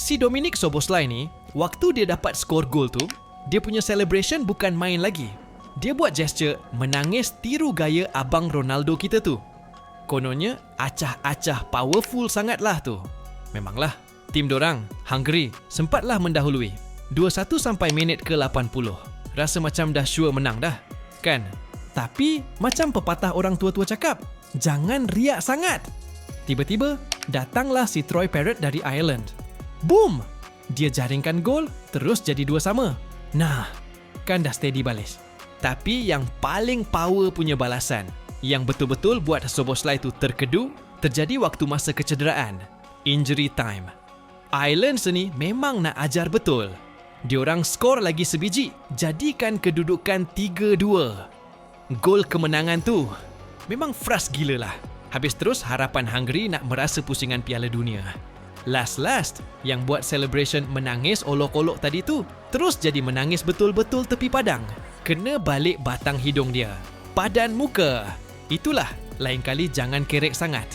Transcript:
Si Dominic Soboslai ni, waktu dia dapat skor gol tu, dia punya celebration bukan main lagi. Dia buat gesture menangis tiru gaya abang Ronaldo kita tu. Kononnya, acah-acah powerful sangatlah tu. Memanglah, tim dorang, Hungary, sempatlah mendahului. 2-1 sampai minit ke-80. Rasa macam dah sure menang dah. Kan? Tapi, macam pepatah orang tua-tua cakap, jangan riak sangat. Tiba-tiba, datanglah si Troy Parrott dari Ireland. Boom! Dia jaringkan gol, terus jadi dua sama. Nah, kan dah steady balis. Tapi yang paling power punya balasan, yang betul-betul buat Soboslai tu terkedu, terjadi waktu masa kecederaan. Injury time. Ireland seni memang nak ajar betul. Diorang skor lagi sebiji, jadikan kedudukan 3-2. Gol kemenangan tu memang frust gila lah. Habis terus harapan Hungary nak merasa pusingan piala dunia. Last-last, yang buat celebration menangis olok-olok tadi tu, terus jadi menangis betul-betul tepi padang. Kena balik batang hidung dia. Padan muka. Itulah, lain kali jangan kerek sangat.